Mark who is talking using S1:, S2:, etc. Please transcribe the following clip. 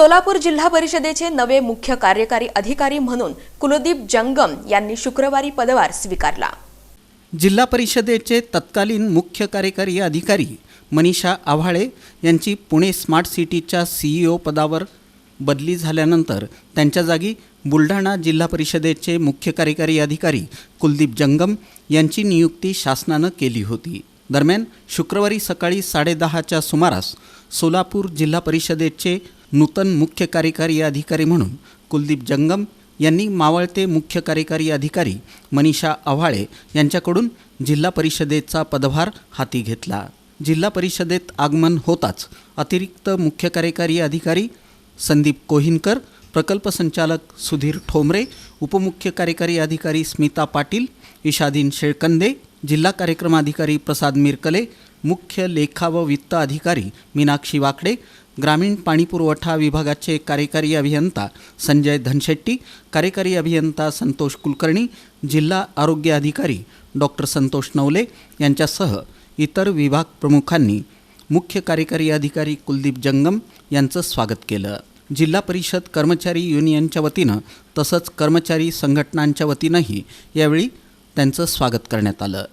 S1: सोलापूर जिल्हा परिषदेचे नवे मुख्य कार्यकारी अधिकारी म्हणून कुलदीप जंगम यांनी शुक्रवारी पदभार स्वीकारला.
S2: जिल्हा परिषदेचे तत्कालीन मुख्य कार्यकारी अधिकारी मनीषा आव्हाळे यांची पुणे स्मार्ट सिटीच्या सीईओ पदावर बदली झाल्यानंतर त्यांच्या जागी बुलढाणा जिल्हा परिषदेचे मुख्य कार्यकारी अधिकारी कुलदीप जंगम यांची नियुक्ती शासनानं केली होती. दरम्यान शुक्रवारी सकाळी साडेदहाच्या सुमारास सोलापूर जिल्हा परिषदेचे नूतन मुख्य कार्यकारी अधिकारी म्हणून कुलदीप जंगम यांनी मावळते मुख्य कार्यकारी अधिकारी मनीषा आव्हाळे यांच्याकडून जिल्हा परिषदेचा पदभार हाती घेतला. जिल्हा परिषदेत आगमन होताच अतिरिक्त मुख्य कार्यकारी अधिकारी संदीप कोहिनकर प्रकल्प संचालक सुधीर ठोंबरे उपमुख्य कार्यकारी अधिकारी स्मिता पाटील इशादीन शेळकंदे जिल्हा कार्यक्रम अधिकारी प्रसाद मिरकले मुख्य लेखा व वित्त अधिकारी मीनाक्षी वाकडे ग्रामीण पाणीपुरवठा विभागाचे कार्यकारी अभियंता संजय धनशेट्टी कार्यकारी अभियंता संतोष कुलकर्णी जिल्हा आरोग्य अधिकारी डॉक्टर संतोष नवले यांच्यासह इतर विभाग प्रमुखांनी मुख्य कार्यकारी अधिकारी कुलदीप जंगम यांचं स्वागत केलं. जिल्हा परिषद कर्मचारी युनियनच्या वतीनं तसंच कर्मचारी संघटनांच्या वतीनंही यावेळी त्यांचं स्वागत करण्यात आलं.